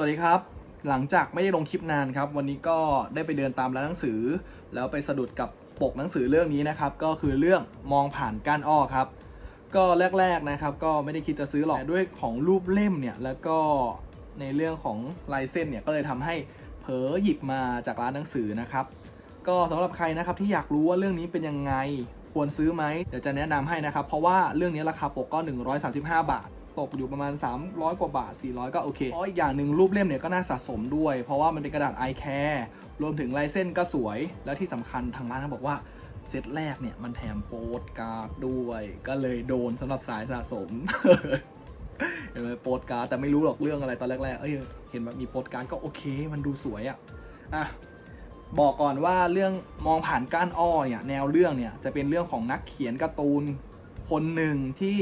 วัสดีครับ หลังจากไม่ได้ลงคลิปนานครับ วันนี้ก็ได้ไปเดินตามร้านหนังสือ แล้วไปสะดุดกับปกหนังสือเรื่องนี้นะครับ ก็คือเรื่องมองผ่านก้านอ้อครับ ก็แรกๆนะครับ ก็ไม่ได้คิดจะซื้อหรอกแต่ด้วยของรูปเล่มเนี่ย แล้วก็ในเรื่องของลายเส้นเนี่ย ก็เลยทำให้เผลอหยิบมาจากร้านหนังสือนะครับ ก็สำหรับใครนะครับที่อยากรู้ว่าเรื่องนี้เป็นยังไง ควรซื้อไหมเดี๋ยวจะแนะนำให้นะครับ เพราะว่าเรื่องนี้ราคาปกก็ 135 บาท ตกอยู่ประมาณ 300 กว่าบาท 400 ก็โอเคเพราะอีกอย่างหนึ่งรูปเล่มเนี่ยก็น่าสะสมด้วย เพราะว่ามันเป็นกระดาษ i care รวมถึงลายเส้นก็สวย แล้วที่สำคัญทางร้านเขาบอกว่าเซตแรกเนี่ยมันแถมโปสการ์ดด้วย ก็เลยโดนสำหรับสายสะสมเห็นไหมโปสการ์ดแต่ไม่รู้หรอกเรื่องอะไรตอนแรกๆเอ้ยเห็นแบบมีโปสการ์ดก็โอเค มันดูสวยอะอะบอกก่อนว่าเรื่องมองผ่านก้านอ้อเนี่ยแนวเรื่องเนี่ยจะเป็นเรื่องของนักเขียนการ์ตูนคนหนึ่งที่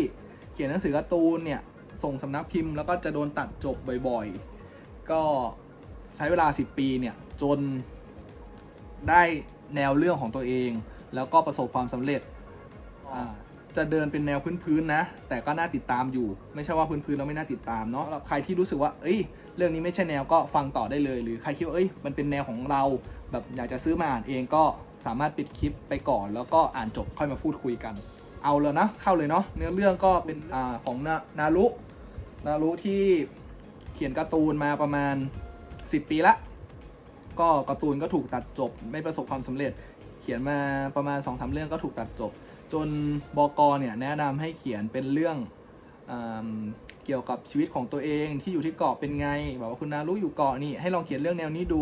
ขียนหนังสือการ์ตูนเนี่ยส่งสำนักพิมพ์แล้วก็จะโดนตัดจบบ่อยๆ ก็ใช้เวลา 10 ปีเนี่ยจนได้แนวเรื่องของตัวเอง แล้วก็ประสบความสำเร็จจะเดินเป็นแนวพื้นๆนะ แต่ก็น่าติดตามอยู่ ไม่ใช่ว่าพื้นๆแล้วไม่น่าติดตามเนาะใครที่รู้สึกว่า เอ้ย เรื่องนี้ไม่ใช่แนวก็ฟังต่อได้เลย หรือใครคิดว่าเอ้ย มันเป็นแนวของเรา แบบอยากจะซื้อมาอ่านเองก็สามารถปิดคลิปไปก่อน แล้วก็อ่านจบค่อยมาพูดคุยกัน เอาเลยนะเข้าเลยเนาะเนื้อเรื่องก็เป็นอ่าของนานารุนารุที่เขียนการ์ตูนมาประมาณ 10 ปีละ ก็การ์ตูนก็ถูกตัดจบ ไม่ประสบความสำเร็จ เขียนมาประมาณ2อสเรื่องก็ถูกตัดจบ จนบกเนี่ยแนะนำให้เขียนเป็นเรื่องอเกี่ยวกับชีวิตของตัวเองที่อยู่ที่เกาะเป็นไงบอกว่าคุณนารุอยู่เกาะนี่ให้ลองเขียนเรื่องแนวนี้ดู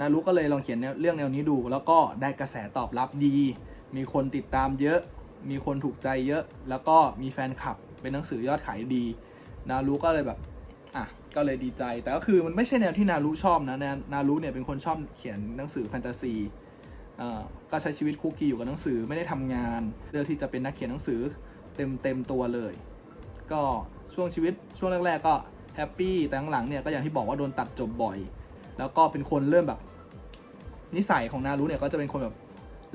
นารุก็เลยลองเขียนนเรื่องแนวนี้ดู แล้วก็ได้กระแสตอบรับดี มีคนติดตามเยอะ มีคนถูกใจเยอะ แล้วก็มีแฟนคลับ เป็นหนังสือยอดขายดีนารุก็เลยแบบอะก็เลยดีใจ แต่ก็คือมันไม่ใช่แนวที่นารุชอบนะนานารุเนี่ยเป็นคนชอบเขียนหนังสือแฟนตาซีอ่อก็ใช้ชีวิตคุกกี้อยู่กับหนังสือไม่ได้ทำงานเลือกที่จะเป็นนักเขียนหนังสือเต็มเต็มตัวเลย ก็ช่วงชีวิตช่วงแรก ๆ ก็แฮปปี้แต่หลังๆเนี่ยก็อย่างที่บอกว่าโดนตัดจบบ่อย แล้วก็เป็นคนเริ่มแบบนิสัยของนารุเนี่ยก็จะเป็นคนแบบ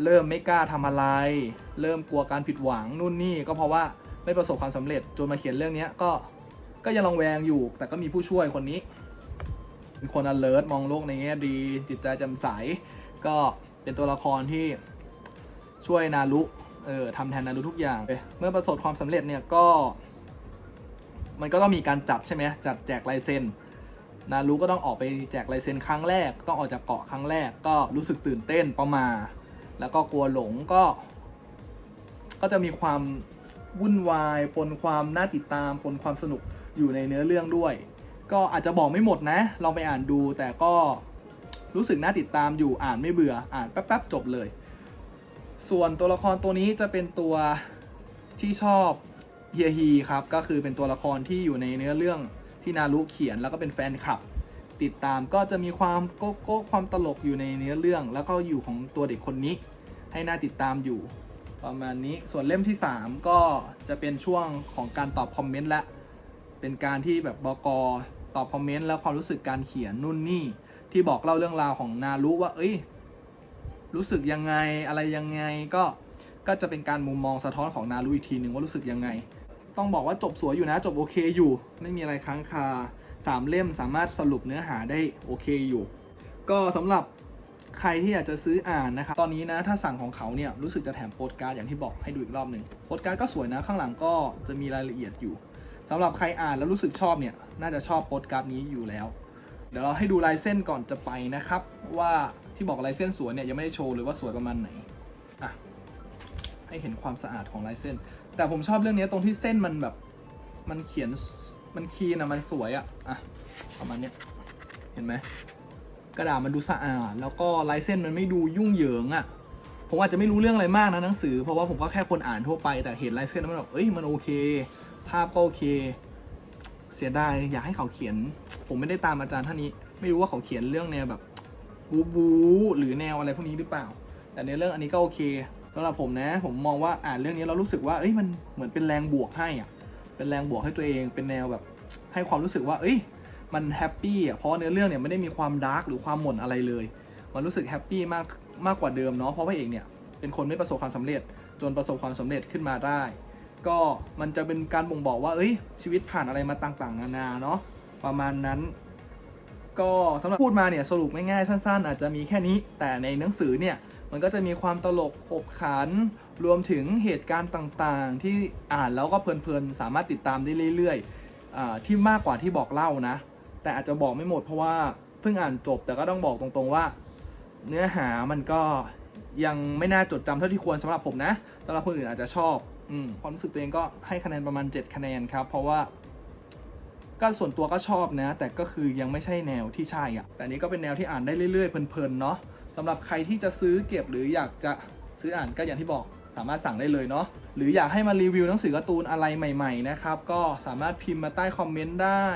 เริ่มไม่กล้าทำอะไร เริ่มกลัวการผิดหวังนู่นนี่ก็เพราะว่าไม่ประสบความสำเร็จจนมาเขียนเรื่องนี้ก็ก็ยังลองแวงอยู่ แต่ก็มีผู้ช่วยคนนี้เป็นคน alert มองโลกในแง่ดี จิตใจแจ่มใส ก็เป็นตัวละครที่ช่วยนารุเออทำแทนนารุทุกอย่าง เมื่อประสบความสำเร็จเนี่ยก็ มันก็ต้องมีการจับใช่ไหมจัดแจกลายเซ็นนารุก็ต้องออกไปแจกลายเซ็นครั้งแรก ต้องออกจากเกาะครั้งแรกก็รู้สึกตื่นเต้นประมา แล้วก็กลัวหลงก็ ก็จะมีความวุ่นวายปนความน่าติดตามปนความสนุกอยู่ในเนื้อเรื่องด้วย ก็อาจจะบอกไม่หมดนะ ลองไปอ่านดูแต่ก็รู้สึกน่าติดตามอยู่อ่านไม่เบื่ออ่านแป๊บๆจบเลย ส่วนตัวละครตัวนี้จะเป็นตัวที่ชอบเฮียฮีครับก็คือเป็นตัวละครที่อยู่ในเนื้อเรื่องที่นารุเขียนแล้วก็เป็นแฟนคลับ ติดตาม ก็จะมีความโก๊โก๊ะความตลกอยู่ในเนื้อเรื่อง แล้วก็อยู่ของตัวเด็กคนนี้ ให้น่าติดตามอยู่ ประมาณนี้ส่วนเล่มที่ 3 ก็จะเป็นช่วงของการตอบคอมเมนต์ละเป็นการที่แบบบกตอบคอมเมนต์แล้วความรู้สึกการเขียนนู่นนี่ ที่บอกเล่าเรื่องราวของนารุว่า เอ้ย รู้สึกยังไงอะไรยังไงก็ก็จะเป็นการมุมมองสะท้อนของนารุอีกทีหนึ่งว่ารู้สึกยังไง ต้องบอกว่าจบสวยอยู่นะจบโอเคอยู่ ไม่มีอะไรค้างคา สามเล่มสามารถสรุปเนื้อหาได้โอเคอยู่ ก็สำหรับใครที่อยากจะซื้ออ่านนะครับ ตอนนี้นะถ้าสั่งของเขาเนี่ยรู้สึกจะแถมโปสการ์ดอย่างที่บอกให้ดูอีกรอบหนึ่งโปสการ์ดก็สวยนะข้างหลังก็จะมีรายละเอียดอยู่สำหรับใครอ่านแล้วรู้สึกชอบเนี่ยน่าจะชอบโปสการ์ดนี้อยู่แล้ว เดี๋ยวเราให้ดูลายเส้นก่อนจะไปนะครับ ว่าที่บอกลายเส้นสวยเนี่ยยังไม่ได้โชว์เลยว่าสวยประมาณไหนอะให้เห็นความสะอาดของลายเส้น แต่ผมชอบเรื่องนี้ตรงที่เส้นมันแบบมันเขียน มันคีนอะมันสวยอะอะประมาณเนี้ย เห็นไหม กระดาษมันดูสะอาด แล้วก็ลายเส้นมันไม่ดูยุ่งเหยิงอะ ผมอาจจะไม่รู้เรื่องอะไรมากนะหนังสือ เพราะว่าผมก็แค่คนอ่านทั่วไป แต่เห็นลายเส้นแล้วมันแบบเอ้ย มันโอเค ภาพก็โอเค เสียดาย อยากให้เขาเขียน ผมไม่ได้ตามอาจารย์ท่านนี้ ไม่รู้ว่าเขาเขียนเรื่องแนวแบบบูบูหรือแนวอะไรพวกนี้หรือเปล่า แต่ในเรื่องอันนี้ก็โอเคสำหรับผมนะ ผมมองว่าอ่านเรื่องนี้เรารู้สึกว่าเอ้ยมันเหมือนเป็นแรงบวกให้อะ เป็นแรงบวกให้ตัวเองเป็นแนวแบบให้ความรู้สึกว่า เอ้ย มันแฮปปี้อะเพราะเนื้อเรื่องเนี่ยไม่ได้มีความดาร์กหรือความหม่นอะไรเลย มันรู้สึกแฮปปี้มากมากกว่าเดิมเนาะเพราะพระเอกเนี่ยเป็นคนไม่ประสบความสำเร็จ จนประสบความสำเร็จขึ้นมาได้ ก็มันจะเป็นการบ่งบอกว่า เอ้ย ชีวิตผ่านอะไรมาต่างๆ นานาเนาะประมาณนั้น ก็สำหรับพูดมาเนี่ยสรุปง่ายๆสั้น ๆ อาจจะมีแค่นี้ แต่ในหนังสือเนี่ย มันก็จะมีความตลกขบขัน รวมถึงเหตุการณ์ต่างๆ ที่อ่านแล้วก็เพลินๆ สามารถติดตามได้เรื่อยๆที่มากกว่าที่บอกเล่านะ แต่อาจจะบอกไม่หมดเพราะว่าเพิ่งอ่านจบแต่ก็ต้องบอกตรงๆว่า เนื้อหามันก็ยังไม่น่าจดจำเท่าที่ควรสำหรับผมนะสำหรับคนอื่นอาจจะชอบอความรู้สึกตัวเองก็ให้คะแนนประมาณ 7 คะแนนครับ เพราะว่าก็ส่วนตัวก็ชอบนะ แต่ก็คือยังไม่ใช่แนวที่ใช่อะแต่นนี้ก็เป็นแนวที่อ่านได้เรื่อยๆเพลินๆเนาะ สำหรับใครที่จะซื้อเก็บหรืออยากจะซื้ออ่านก็อย่างที่บอกสามารถสั่งได้เลยเนาะหรืออยากให้มารีวิวหนังสือการ์ตูนอะไรใหม่ๆนะครับก็สามารถพิมพ์มาใต้คอมเมนต์ได้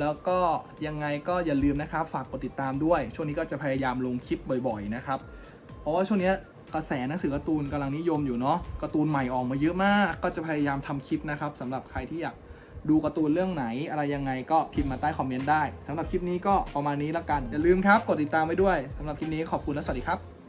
แล้วก็ยังไงก็อย่าลืมนะครับฝากกดติดตามด้วย ช่วงนี้ก็จะพยายามลงคลิปบ่อยๆนะครับเพราะว่าช่วงนี้กระแสหนังสือการ์ตูนกำลังนิยมอยู่เนาะการ์ตูนใหม่ออกมาเยอะมาก ก็จะพยายามทำคลิปนะครับสำหรับใครที่อยาก ดูการ์ตูนเรื่องไหนอะไรยังไงก็พิมพ์มาใต้คอมเมนต์ได้สำหรับคลิปนี้ก็ประมาณนี้แล้วกันอย่าลืมครับ กดติดตามไว้ด้วยสำหรับคลิปนี้ขอบคุณและสวัสดีครับ